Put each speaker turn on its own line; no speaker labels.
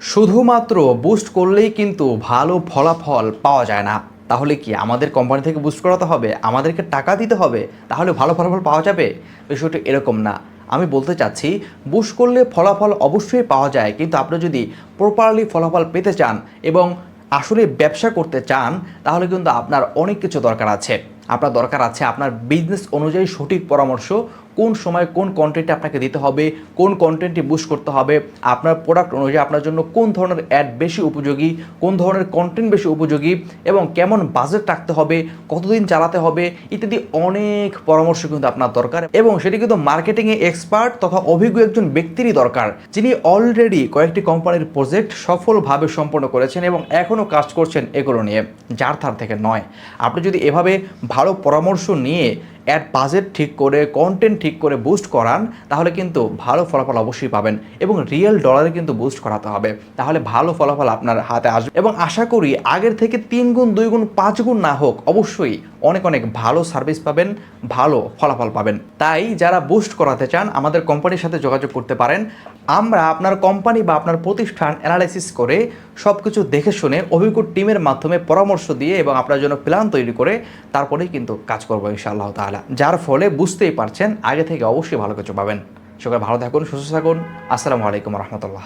শুধুমাত্র বুস্ট করলেই কিন্তু ভালো ফলাফল পাওয়া যায় না। তাহলে কি আমাদের কোম্পানি থেকে বুস্ট করাতে হবে? আমাদেরকে টাকা দিতে হবে? তাহলে ভালো ফলাফল পাওয়া যাবে? বিষয়টা এরকম না। আমি বলতে চাচ্ছি বুস্ট করলে ফলাফল অবশ্যই পাওয়া যায়, কিন্তু আপনি যদি প্রপারলি ফলাফল পেতে চান এবং আসলে ব্যবসা করতে চান, তাহলে কিন্তু আপনার অনেক কিছু দরকার আছে। আপনার দরকার আছে আপনার বিজনেস অনুযায়ী সঠিক পরামর্শ, কোন সময় কোন কন্টেন্টে আপনাকে দিতে হবে, কোন কন্টেন্টটি বুস্ট করতে হবে, আপনার প্রোডাক্ট অনুযায়ী আপনার জন্য কোন ধরনের অ্যাড বেশি উপযোগী, কোন ধরনের কন্টেন্ট বেশি উপযোগী এবং কেমন বাজেট রাখতে হবে, কতদিন চালাতে হবে, ইত্যাদি অনেক পরামর্শ কিন্তু আপনার দরকার এবং সেটি কিন্তু মার্কেটিংয়ে এক্সপার্ট তথা অভিজ্ঞ একজন ব্যক্তিরই দরকার, যিনি অলরেডি কয়েকটি কোম্পানির প্রজেক্ট সফলভাবে সম্পন্ন করেছেন এবং এখনও কাজ করছেন এগুলো নিয়ে, যার থার থেকে নয়। আপনি যদি এভাবে ভালো পরামর্শ নিয়ে অ্যাড বাজেট ঠিক করে কন্টেন্ট ঠিক করে বুস্ট করান, তাহলে কিন্তু ভালো ফলাফল অবশ্যই পাবেন এবং রিয়েল ডলারে কিন্তু বুস্ট করাতে হবে। তাহলে ভালো ফলাফল আপনার হাতে আসবে। এবং আশা করি আগের থেকে তিন গুণ, দুই গুণ, পাঁচ গুণ না হোক, অবশ্যই অনেক অনেক ভালো সার্ভিস পাবেন, ভালো ফলাফল পাবেন। তাই যারা বুস্ট করাতে চান, আমাদের কোম্পানির সাথে যোগাযোগ করতে পারেন। আমরা আপনার কোম্পানি বা আপনার প্রতিষ্ঠান অ্যানালাইসিস করে সব কিছু দেখে শুনে অভিজ্ঞ টিমের মাধ্যমে পরামর্শ দিয়ে এবং আপনার জন্য প্ল্যান তৈরি করে তারপরেই কিন্তু কাজ করব ইনশাআল্লাহ তাআলা যার ফলে বুঝতেই পারছেন আগে থেকে অবশ্যই ভালো কিছু পাবেন। সকালে ভালো থাকুন, সুস্থ থাকুন। আসসালামু আলাইকুম রহমতুল্লাহ।